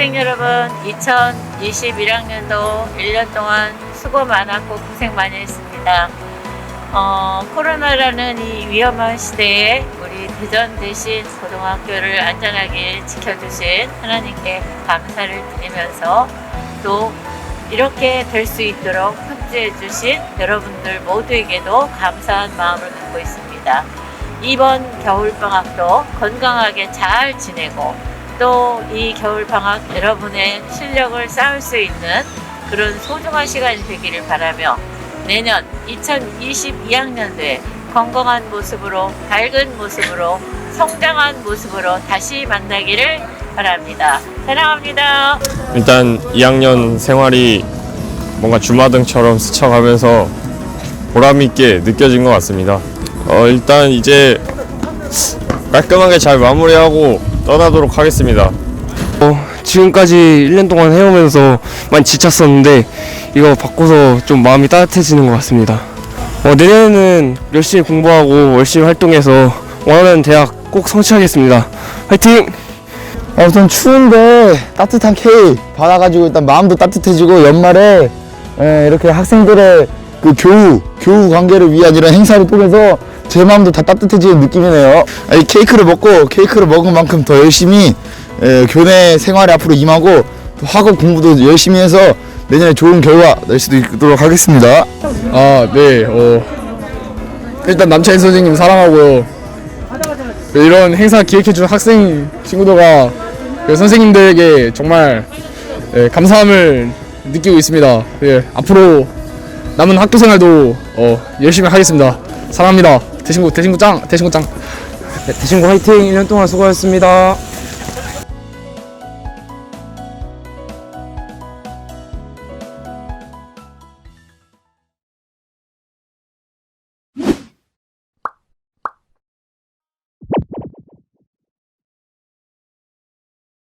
여러분, 2021학년도 1년 동안 수고 많았고 고생 많이 했습니다. 어, 코로나라는 이 위험한 시대에 우리 대전 대신 고등학교를 안전하게 지켜주신 하나님께 감사를 드리면서 또 이렇게 될 수 있도록 협조해 주신 여러분들 모두에게도 감사한 마음을 갖고 있습니다. 이번 겨울방학도 건강하게 잘 지내고 또 이 겨울 방학 여러분의 실력을 쌓을 수 있는 그런 소중한 시간이 되기를 바라며 내년 2022학년도에 건강한 모습으로 밝은 모습으로 성장한 모습으로 다시 만나기를 바랍니다. 사랑합니다. 일단 2학년 생활이 뭔가 주마등처럼 스쳐가면서 보람있게 느껴진 것 같습니다. 어, 일단 이제 깔끔하게 잘 마무리하고 떠나도록 하겠습니다. 어, 지금까지 1년 동안 해오면서 많이 지쳤었는데 이거 바꿔서 좀 마음이 따뜻해지는 것 같습니다. 어, 내년에는 열심히 공부하고 열심히 활동해서 원하는 대학 꼭 성취하겠습니다. 화이팅! 아, 우선 추운데 따뜻한 케이크 받아가지고 일단 마음도 따뜻해지고 연말에 예, 이렇게 학생들의 그 교우, 교우 관계를 위한 이런 행사를 통해서 제 마음도 다 따뜻해지는 느낌이네요. 아, 이 케이크를 먹고 케이크를 먹은 만큼 더 열심히 예, 교내 생활에 앞으로 임하고 또 학업 공부도 열심히 해서 내년에 좋은 결과 낼 수도 있도록 하겠습니다. 아, 네. 어, 일단 남차인 선생님 사랑하고요. 네, 이런 행사 기획해준 학생 친구들과 그 선생님들에게 정말 예, 감사함을 느끼고 있습니다. 예, 앞으로 남은 학교 생활도 어, 열심히 하겠습니다. 사랑합니다. 대신구 대신구 짱 대신구 짱. 대신구 화이팅! 1년 동안 수고하셨습니다.